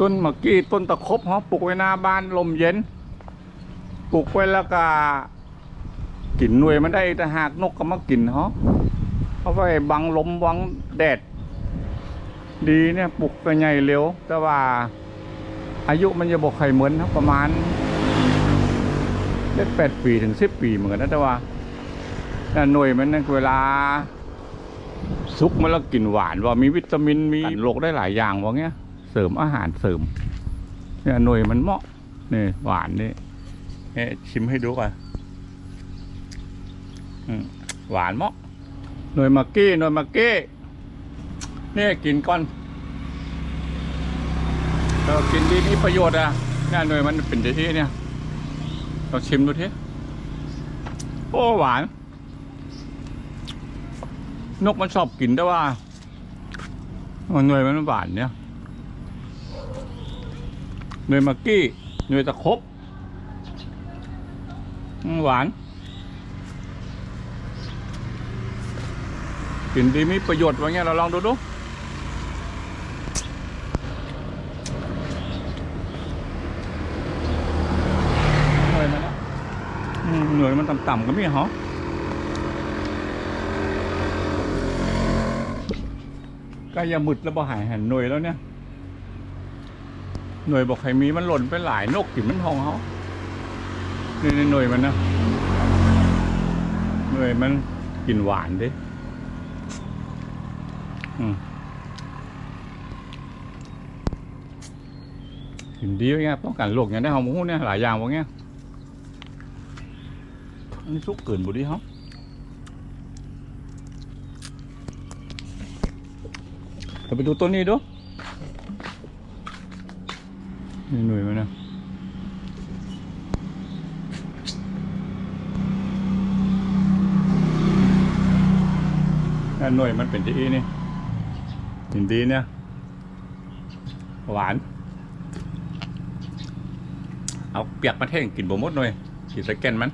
ต้นมะกี้ต้นตะครบเขาปลูกไว้หน้าบ้านลมเย็น ปลูกไว้แล้วก็กลิ่นหน่วยมันได้แต่หากนกก็มากินเขาเอาไว้บังลมบังแดด ดีเนี่ยปลูกก็ใหญ่เร็ว แต่ว่าอายุมันจะบอกใครเหมือนครับประมาณเล็ดแปดปีถึงสิบปีเหมือนกันนะแต่ว่าหน่วยมันนั่นเวลาซุกมันแล้วกลิ่นหวานว่ามีวิตามินมีโรคได้หลายอย่างว่าเงี้ย สริมอาหารเสริมเนี่ยหน่วยมันเหมาะนี่หวานนี่เอ๊ะชิมให้ดูก่อนอืมหวานเหมาะหน่วยมักกี้หน่วยมักกี้นี่กินก่อนเรากินดีนี่ประโยชน์อะเนี่ยหน่วยมันเป็นที่เนี่ยเราชิมดูทีโอ้หวาน นกมันชอบกินแต่ว่าหน่วยมันหวานเนี่ย หนวยมักกี้หนวยตะครบหวานกลิ่นดีมีประโยชน์ว่าเงี้ยเราลองดูดูหน่วยมันนะอืมหน่วยมันต่ำๆก็มีเหรอก็ย่ามุดแล้วบ่หายหันหน่วยแล้วเนี่ย หน่วยบอกใครมีมันหล่นไปหลายนกกินมันทองเขานี่ในหน่วยมันนะหน่วยมันกลิ่นหวานดิกลิ่นดีวะเงี้ยป้องกันโรคอย่างได้หอมหูเนี่ยหลายอย่างวะเงี้ยอันนี้สุกเกินบุดีเขาเราไปดูต้นนี้ดู นี่หน่วยมันนะนั่นหน่วยมันเป็นที่นี่หินดีเนี่ย หวาน เอาเปียกมาเท่งกินบ่มดหน่อยกินสแกนมัน